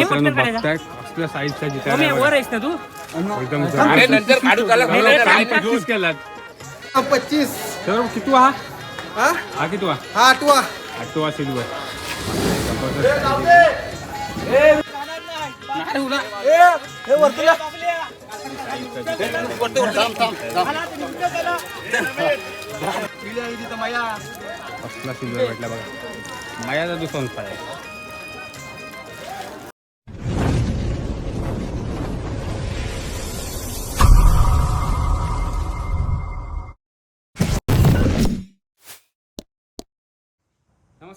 मित्रांनो बघताय कसल्या साईजचा जिता मम्मी, वर आहेस ना तू? एकदम नंतर काढू केलात. पच्चीस. सर किती हा? हा? हा किती हा? हा आठवा. आठवा सिल्वर. कसला सिल्वर भेटला बघा. मायाचा आहे.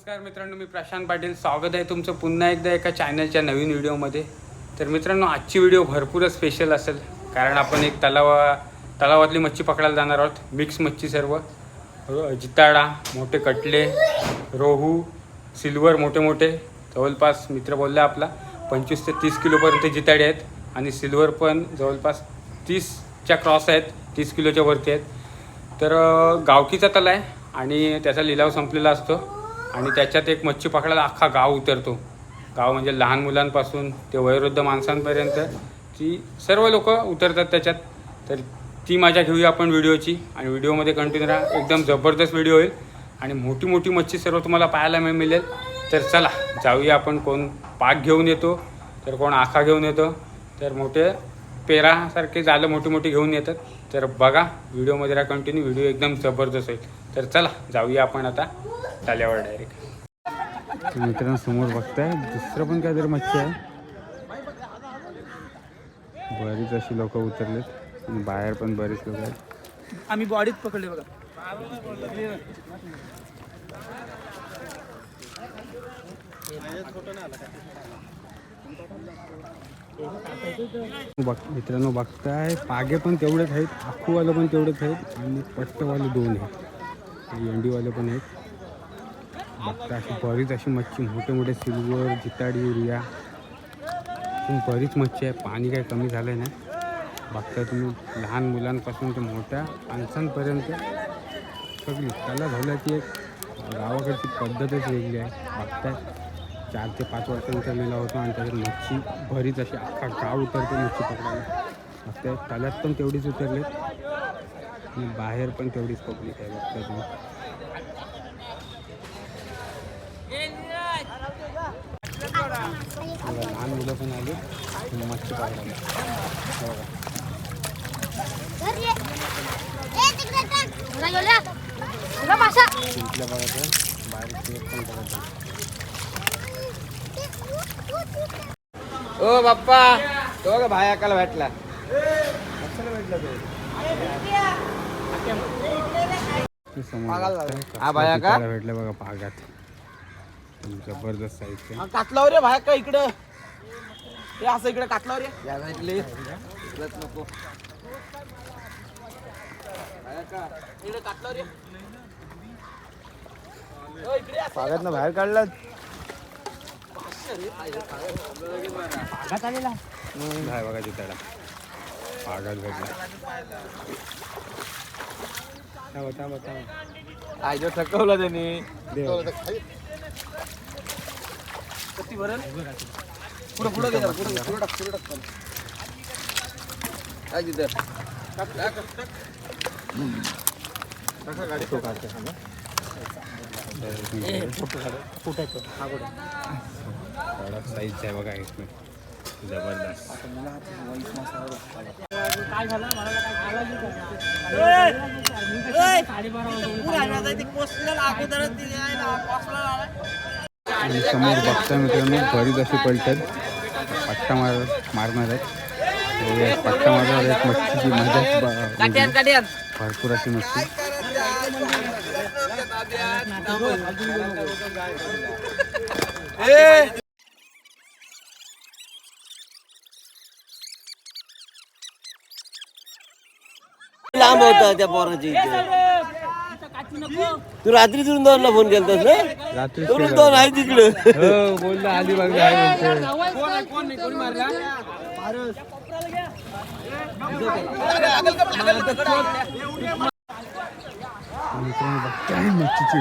नमस्कार मित्रांनो मी प्रशांत पाटील. स्वागत आहे तुमचं पुन्हा एकदा एका चॅनलच्या नवीन व्हिडिओमध्ये. तर मित्रांनो आजची व्हिडिओ भरपूरच स्पेशल असेल कारण आपण एक तलावा तलावातली मच्छी पकडायला जाणार आहोत. मिक्स मच्छी सर्व. हो, जिताडा मोठे कटले रोहू सिल्वर मोठे मोठे. जवळपास मित्र बोलला आपला पंचवीस ते तीस किलोपर्यंत जिताडे आहेत. आणि सिल्वर पण जवळपास तीसच्या क्रॉस आहेत तीस किलोच्या वरती आहेत. तर गावकीचा तला आहे आणि त्याचा लिलाव संपलेला असतो. आणि त्याच्यात एक मच्छी पकडायला अख्खा गाव उतरतो. गाव म्हणजे लहान मुलांपासून ते वयोवृद्ध माणसांपर्यंत ती सर्व लोक उतरतात त्याच्यात. तर ती मजा घेऊया आपण व्हिडिओची आणि व्हिडिओमध्ये कंटिन्यू राहा. एकदम जबरदस्त व्हिडिओ होईल. आणि मोठी मोठी मच्छी सर्व तुम्हाला पाहायला मिळ- मिळेल. तर चला जाऊया आपण कोण पाक घेऊन येतो तर कोण आखा घेऊन येतो. तर मोठे पेरासारखे जालं मोठी मोठी घेऊन येतात. तर बघा व्हिडिओमध्ये राहा कंटिन्यू व्हिडिओ एकदम जबरदस्त होईल. तर चला जाऊया आपण आता टाल्यावर डायरेक्ट मित्रांनो समोर बघताय दुसरं पण काहीतरी मच्छी आहे. बरीच अशी लोक उतरलेत. आणि बाहेर पण बरीच लोक आहेत. आम्ही बॉडीत पकडले बघा. बघ मित्रांनो बघताय पागे पण तेवढेच आहेत आखूवाले पण तेवढेच आहेत आणि पट्टवाले दोन आहेत. येंडीवाले पण आहेत. बघता अशी बरीच अशी मच्छी मोठे मोठे सिल्वर जिताडी रिया पण बरीच मच्छी आहे पाणी काही कमी झालं नाही ना. बघता तुम्ही लहान मुलांपासून ते मोठ्या माणसांपर्यंत. सगळी त्याला झाल्याची एक गावाकडची पद्धतच वेगळी आहे. बघताय. चार ते पाच वर्षांचा लिला होतो आणि त्याच्यात मच्छी बरीच अशी अख्खा गाव उतरते मच्छी पकडायला. बघताय तल्यात पण तेवढीच उतरलेत आणि बाहेर पण तेवढीच पब्लिक आहे बघताय तुम्ही. बघा, लहान मुलं पण आली मच्छी पकडायला. बघा. बारीक पेट पण ओ बाप्पा तो का भाया काल भेटला हा बाया का? भेटलं बघा पागात जबरदस्त साईजचे कातलावर रे बाहेर का इकडं? हे असं इकडे कातलावर? रे या भेटले नको. इकडे कातलावर. रे पागात ना बाहेर काढला. भागात आलेला नाही बघा तिथं भागात भेटला थांबा थांबा थांबा आयजो थकवला त्यांनी किती भरेल पुढं पुढं घे पुढं पुढे टाक पुढं टाक काय तिथं टाक, टाक, टाका गाडी तो काढते कडक फोटो काढ फोटो हा जबरदस्त काय झालं मला काय साडेबारा आणि समोर बघता मित्रांनो बरीच अशी पलटत. पट्टा मार मारणार आहेत. पट्टा मारणार एक मच्छीची. भरपूर अशी मच्छी. लांब होता त्या पोराची. तू रात्री वृंदावनला फोन केलतास ना रात्री तो वृंदावन आहे तिकडे हो बोलला आहे. मित्रांनो मच्छीची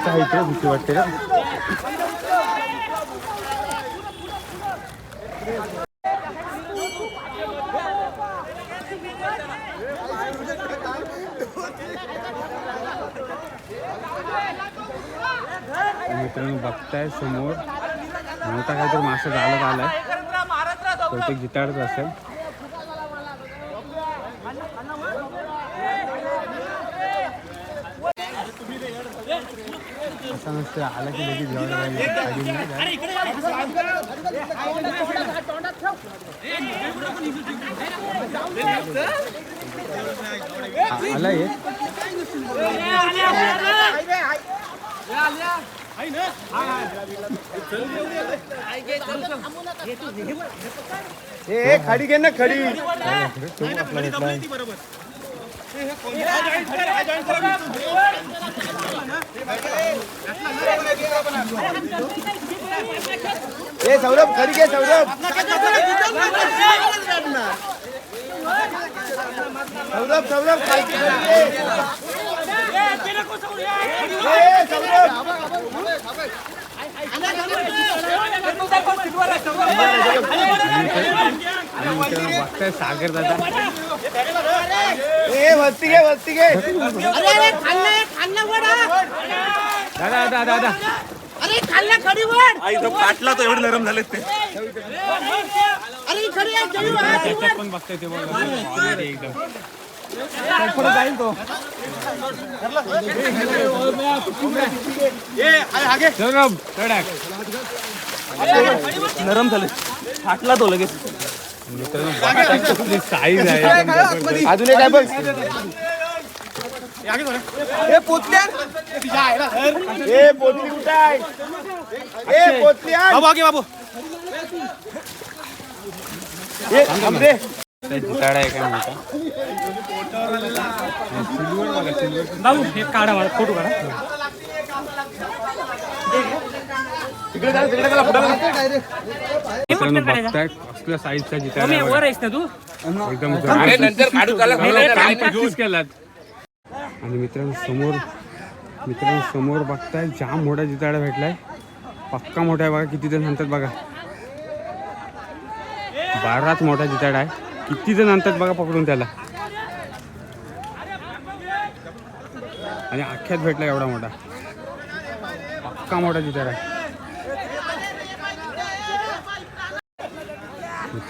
काका इथे भीती वाटते का मित्रांनो समोर मोठा काहीतरी मासा झाला असं नसतं आला की लगेच. आ- आला हे खाडी घे ना खडी. तो आपला ए सौरभ खरी घे सौरभ. सौरभ सौरभ खालची सौरभ. आणि मित्रांनो बघताय सागर दादा. ए वस्ती घे वस्ती घे. अरे खाल्लं खाल्लं वडा दादा दादा दादा. अरे खाल्लं खडी वड आई तो काटला तो एवढे नरम झाले ते. अरे खडी आहे जळू आहे. त्याच्यात पण बघताय ते बघा. एकदम. सौरभ कडक नरम झाले फाटला तो लगेच. साईज आहे. अजून एक काय बघ. ए पोचली कुठं आहे? ए पोचली आण. बाबू ए, थांब रे. त्या जिताडा आहे काय म्हणता? बाबू हे काढा फोटो काढा. मित्रांनो बघताय कसल्या साईजचा एकदम प्रॅक्टिस केलात? आणि मित्रांनो समोर मित्रांनो समोर बघताय जाम मोठा जिताडा भेटलाय. पक्का मोठा आहे बघा किती जण म्हणतात बघा. बाराच मोठा जिताडा आहे. किती जण आणतात बघा पकडून त्याला. आणि अख्ख्यात भेटला एवढा मोठा. पक्का मोठा जिताडा आहे.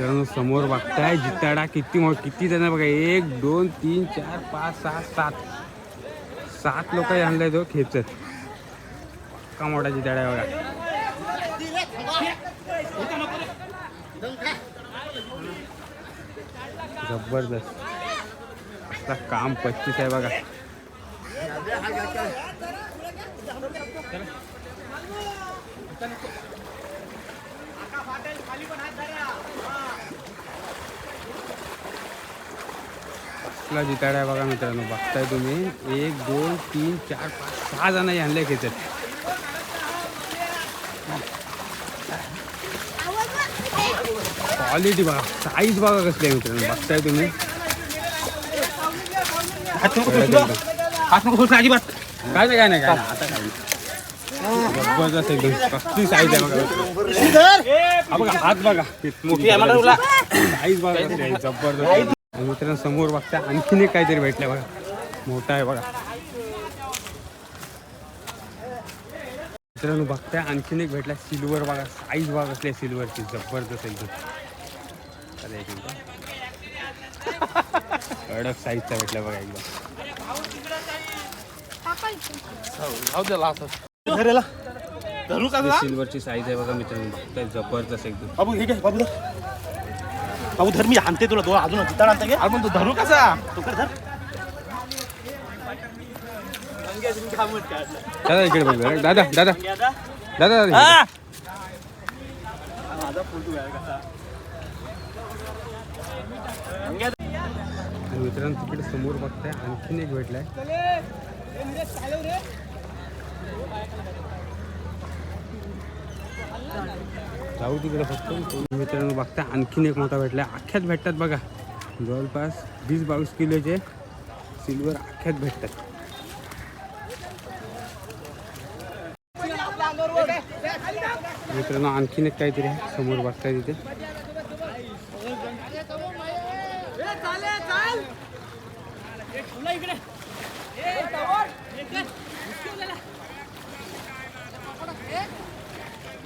मित्रांनो समोर बघताय जिताडा किती मो किती जण बघा. एक दोन तीन चार पाच सहा सात. सात लोक आणलाय तो हो, खेचत. का मोठा जिताडा एवढा बघा. जबरदस्त. आता काम पच्चीस आहे बघा. कसला जिताडा आहे बघा मित्रांनो बघताय तुम्ही. एक दोन तीन चार पाच सहा जण आणले खेचत. क्वालिटी बघा साईज बघा कसली आहे मित्रांनो बघताय तुम्ही. अजिबात. काय नाही काय नाही काय. आता काय नाही. जबरदस्त एकदम कसली साईज आहे बघा. बघा हात बघा. मोठी साईज बघा जबरदस्त. आणि मित्रांनो समोर बघता आणखीन एक काहीतरी भेटलंय बघा. मोठा आहे बघा. मित्रांनो बघताय आणखीन एक भेटला सिल्वर बघा. साईज बघा आहे सिल्वरची. जबरदस्त एकदम. एक कडक साईजचा भेटला बघा एकदम? सिल्वरची साईज आहे बघा मित्रांनो. बघताय जबरदस्त एकदम. हे बाबू धर मी आणते तुला दोन अजून जिताड आणता घे. अरे पण तू धरू कसा? तू कर धर. दादा इकडे बघ जरा. दादा दादा. दादा दादा आणि मित्रांनो तिकडे समोर बघताय आणखीन एक भेटलाय. जाऊ तिकडे फक्त. मित्रांनो बघता आणखीन एक मोठा भेटला अख्ख्यात भेटतात बघा. जवळपास वीस बावीस किलोचे सिल्वर अख्ख्यात भेटतात. मित्रांनो आणखीन एक काहीतरी आहे. समोर बघताय तिथे.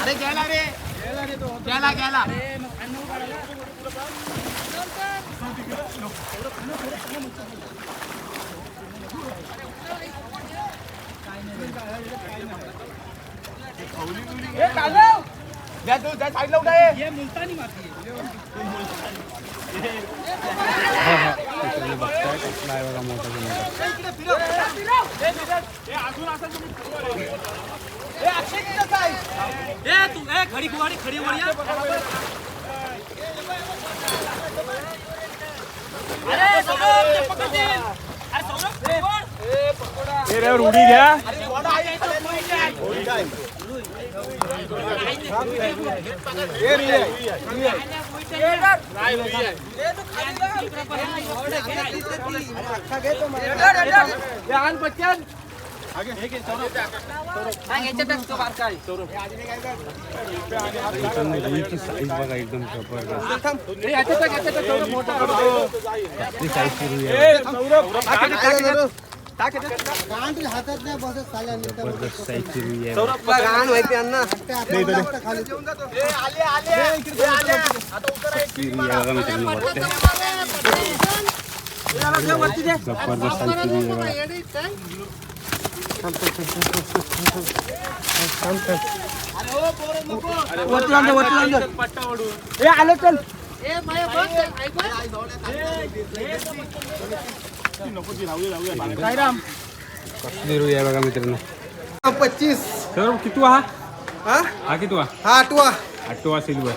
अरे गेला रे. गेला गेला मित्रांनो बघताय कसला आहे. बघा मोठा मोठा खडी कुवाडी खडी वडिया उडी घ्या मित्रांनो रुईची साईज बघा एकदम जबरदस्त कसली साईजची रुई आहे हातात नाही बसत चालेल जबरदस्त साईजची रुई आहे. कसली रुई आहे बघा मित्रांनो बघताय जबरदस्त साईजची रुई आहे बघा. कसली रुई आहे बघा मित्रांनो पच्चीस सर किती हा हा हा किती हा आठवा आठवा सिल्वर.